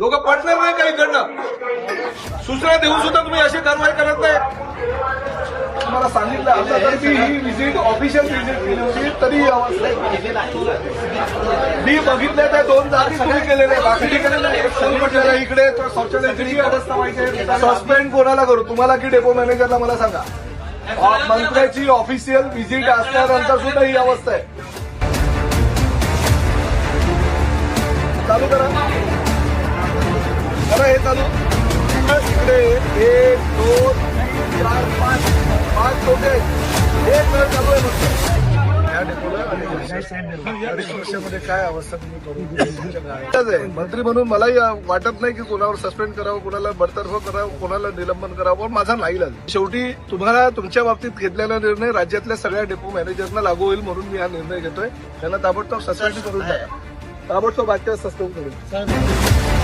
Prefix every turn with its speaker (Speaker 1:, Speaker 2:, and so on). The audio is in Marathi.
Speaker 1: लागणार नाही काही इकडनं? सूचना देऊन सुद्धा तुम्ही अशी कारवाई करत नाही.
Speaker 2: तुम्हाला सांगितलं आता तर मी ही विजिट ऑफिशियल विजिट केली होती तरी. मी बघितल्या त्या दोन जागी तुम्ही केलेल्या बाकी ठिकाणी इकडे शौचालयाची अवस्था सस्पेंड कोणाला करू? तुम्हाला की डेपो मॅनेजरला मला सांगा. मंत्र्याची ऑफिशियल व्हिजिट असल्यानंतर सुद्धा ही अवस्था आहे. चालू करा. पाच हे आहेत चालू आहे फक्त या डेपोला वर्षामध्ये काय अवस्था तुम्ही करू मंत्री म्हणून मलाही वाटत नाही की कोणावर सस्पेंड करावं कोणाला बडतर्फ करावं कोणाला निलंबन करावं पण माझा नाही शेवटी तुम्हाला तुमच्या बाबतीत घेतलेला निर्णय राज्यातल्या सगळ्या डेपो मॅनेजरना लागू होईल म्हणून मी हा निर्णय घेतोय. त्यांना ताबडतोब सस्पेंड करून टाका. ताबडतोब आजच्या सस्पेंड करून